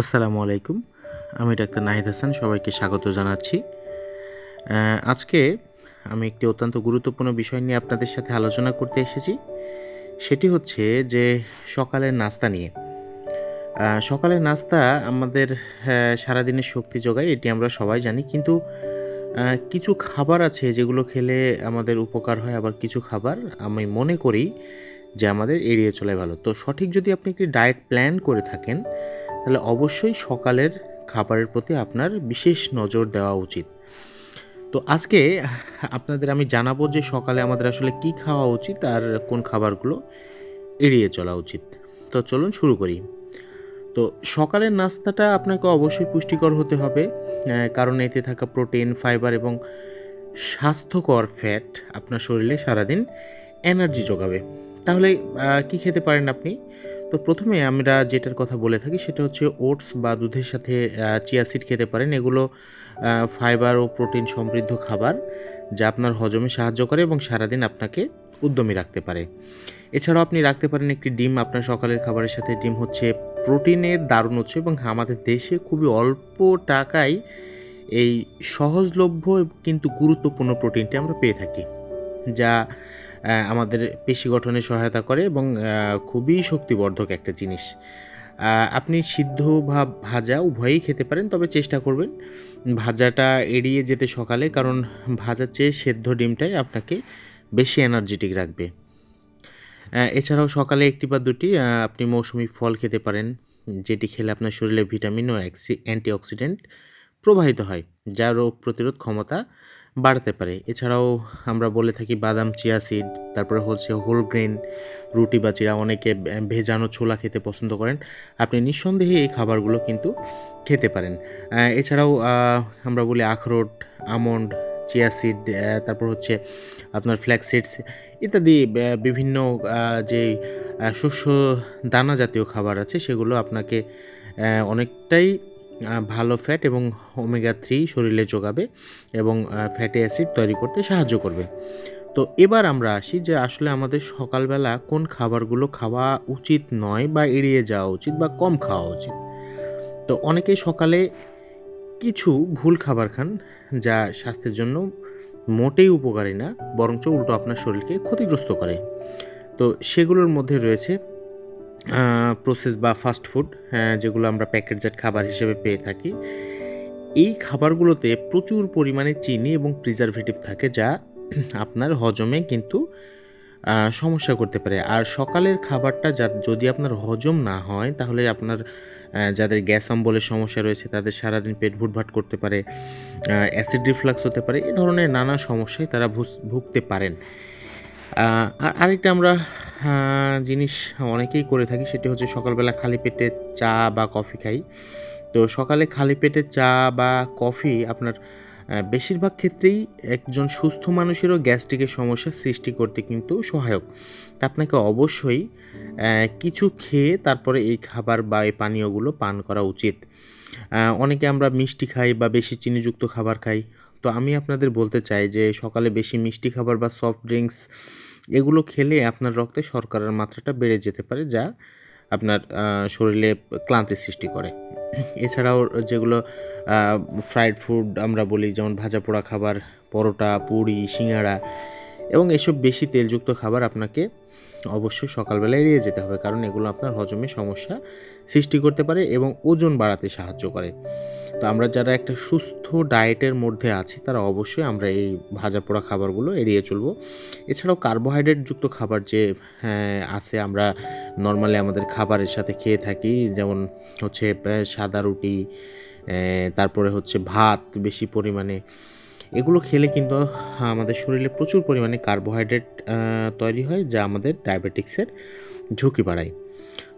আসসালামু আলাইকুম। আমি ডাক্তার নাহিদ হাসান, সবাইকে স্বাগত জানাচ্ছি। আজকে আমি একটি অত্যন্ত গুরুত্বপূর্ণ বিষয় নিয়ে আপনাদের সাথে আলোচনা করতে এসেছি। সেটি হচ্ছে যে সকালের নাস্তা নিয়ে। সকালের নাস্তা আমাদের সারাদিনের শক্তি যোগায়, এটি আমরা সবাই জানি। কিন্তু কিছু খাবার আছে যেগুলো খেলে আমাদের উপকার হয়, আবার কিছু খাবার আমি মনে করি যে আমাদের এড়িয়ে চলে ভালো। তো সঠিক যদি আপনি একটি ডায়েট প্ল্যান করে থাকেন তাহলে অবশ্যই সকালের খাবারের প্রতি আপনার বিশেষ নজর দেওয়া উচিত। তো আজকে আপনাদের আমি জানাব যে সকালে আমাদের আসলে কি খাওয়া উচিত আর কোন খাবারগুলো এড়িয়ে চলা উচিত। তো চলুন শুরু করি। তো সকালের নাস্তাটা আপনাকে অবশ্যই পুষ্টিকর হতে হবে কারণ এতে থাকা প্রোটিন, ফাইবার এবং স্বাস্থ্যকর ফ্যাট আপনার শরীরে সারাদিন এনার্জি যোগাবে। তাহলে কি খেতে পারেন আপনি? তো প্রথমে আমরা যেটার কথা বলে থাকি সেটা হচ্ছে ওটস বা দুধের সাথে চিয়া সিড খেতে পারেন। এগুলো ফাইবার ও প্রোটিন সমৃদ্ধ খাবার যা আপনার হজমে সাহায্য করে এবং সারাদিন আপনাকে উদ্যমী রাখতে পারে। এছাড়াও আপনি রাখতে পারেন একটি ডিম। আপনার সকালের খাবারের সাথে ডিম হচ্ছে প্রোটিনের দারুণ উৎস এবং আমাদের দেশে খুবই অল্প টাকায় এই সহজলভ্য কিন্তু গুরুত্বপূর্ণ প্রোটিনটি আমরা পেয়ে থাকি, যা আমাদের পেশি গঠনে সহায়তা করে এবং খুবই শক্তিবর্ধক একটা জিনিস। আপনি সিদ্ধ বা ভাজা উভয়ই খেতে পারেন, তবে চেষ্টা করবেন ভাজাটা এড়িয়ে যেতে সকালে, কারণ ভাজার চেয়ে সেদ্ধ ডিমটাই আপনাকে বেশি এনার্জেটিক রাখবে। এছাড়াও সকালে একটি বা দুটি আপনি মৌসুমি ফল খেতে পারেন, যেটি খেলে আপনার শরীরে ভিটামিন ও অ্যান্টিঅক্সিডেন্ট প্রবাহিত হয়, যা রোগ প্রতিরোধ ক্ষমতা বাড়াতে পারে। এছাড়াও আমরা বলে থাকি বাদাম, চিয়া সিড, তারপরে হচ্ছে হোল গ্রেন, রুটি বা চিরা অনেকে ভেজানো ছোলা খেতে পছন্দ করেন। আপনি নিঃসন্দেহে এই খাবারগুলো কিন্তু খেতে পারেন। এছাড়াও আমরা বলি আখরোট, আমন্ড, চিয়া সিড তারপর হচ্ছে আপনার ফ্ল্যাক্সিডস ইত্যাদি বিভিন্ন যে শস্য দানা জাতীয় খাবার আছে, সেগুলো আপনাকে অনেকটাই ভালো ফ্যাট এবং ওমেগা থ্রি শরীরে যোগাবে এবং ফ্যাটি অ্যাসিড তৈরি করতে সাহায্য করবে। তো এবার আমরা আসি যে আসলে আমাদের সকালবেলা কোন খাবারগুলো খাওয়া উচিত নয় বা এড়িয়ে যাওয়া উচিত বা কম খাওয়া উচিত। তো অনেকেই সকালে কিছু ভুল খাবার খান যা স্বাস্থ্যের জন্য মোটেই উপকারী না, বরঞ্চ উল্টো আপনার শরীরকে ক্ষতিগ্রস্ত করে। তো সেগুলোর মধ্যে রয়েছে প্রসেস বা ফাস্ট ফুড যেগুলো আমরা প্যাকেটজাত খাবার হিসেবে পেয়ে থাকি, এই খাবারগুলোতে প্রচুর পরিমাণে চিনি এবং প্রিজারভেটিভ থাকে যা আপনার হজমে কিন্তু সমস্যা করতে পারে। আর সকালের খাবারটা যা, যদি আপনার হজম না হয়, তাহলে আপনার যাদের গ্যাস অম্বলের সমস্যা রয়েছে, তাদের সারাদিন পেট ভুটভাট করতে পারে অ্যাসিড রিফ্লাক্স হতে পারে এই ধরনের নানা সমস্যায় তারা ভুগতে পারেন। আর আরেকটা আমরা জিনিস অনেকেই করে থাকি, সেটি হচ্ছে সকালবেলা খালি পেটে চা বা কফি খাই। তো সকালে খালি পেটে চা বা কফি আপনার বেশিরভাগ ক্ষেত্রেই একজন সুস্থ মানুষেরও গ্যাস্ট্রিকের সমস্যা সৃষ্টি করতে কিন্তু সহায়ক। তা আপনাকে অবশ্যই কিছু খেয়ে তারপরে এই খাবার বা এই পানীয়গুলো পান করা উচিত। অনেকে আমরা মিষ্টি খাই বা বেশি চিনিযুক্ত খাবার খাই। তো আমি আপনাদের বলতে চাই যে সকালে বেশি মিষ্টি খাবার বা সফট ড্রিঙ্কস এগুলো খেলে আপনার রক্তে শর্করার মাত্রাটা বেড়ে যেতে পারে, যা আপনার শরীরে ক্লান্তি সৃষ্টি করে। এছাড়াও যেগুলো ফ্রাইড ফুড আমরা বলি, যেমন ভাজা পোড়া খাবার, পরোটা, পুরি, সিঙ্গাড়া এবং এসব বেশি তেলযুক্ত খাবার আপনাকে অবশ্যই সকালবেলা এড়িয়ে যেতে হবে, কারণ এগুলো আপনার হজমে সমস্যা সৃষ্টি করতে পারে এবং ওজন বাড়াতে সাহায্য করে। তো আমরা যারা একটা সুস্থ ডায়েটের মধ্যে আছি তারা অবশ্যই আমরা এই ভাজা পোড়া খাবারগুলো এড়িয়ে চলবো। এছাড়াও কার্বোহাইড্রেট যুক্ত খাবার যে হ্যাঁ, আছে আমরা নর্মালি আমাদের খাবারের সাথে খেয়ে থাকি যেমন হচ্ছে সাদা রুটি তারপরে হচ্ছে ভাত বেশি পরিমাণে। এগুলো খেলে কিন্তু আমাদের শরীরে প্রচুর পরিমাণে কার্বোহাইড্রেট তৈরি হয় যা আমাদের ডায়াবেটিক্সের ঝুঁকি বাড়ায়।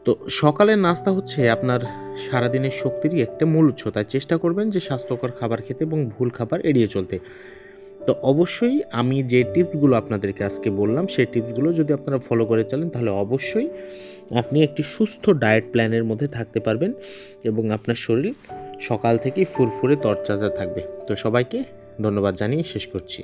তো সকালের নাস্তা হচ্ছে আপনার সারাদিনের শক্তিরই একটা মূল উৎস। তাই চেষ্টা করবেন যে স্বাস্থ্যকর খাবার খেতে এবং ভুল খাবার এড়িয়ে চলতে। তো অবশ্যই আমি যে টিপসগুলো আপনাদেরকে আজকে বললাম, সেই টিপসগুলো যদি আপনারা ফলো করে চলেন, তাহলে অবশ্যই আপনি একটি সুস্থ ডায়েট প্ল্যানের মধ্যে থাকতে পারবেন এবং আপনার শরীর সকাল থেকেই ফুরফুরে তরচাজা থাকবে। তো সবাইকে ধন্যবাদ জানিয়ে শেষ করছি।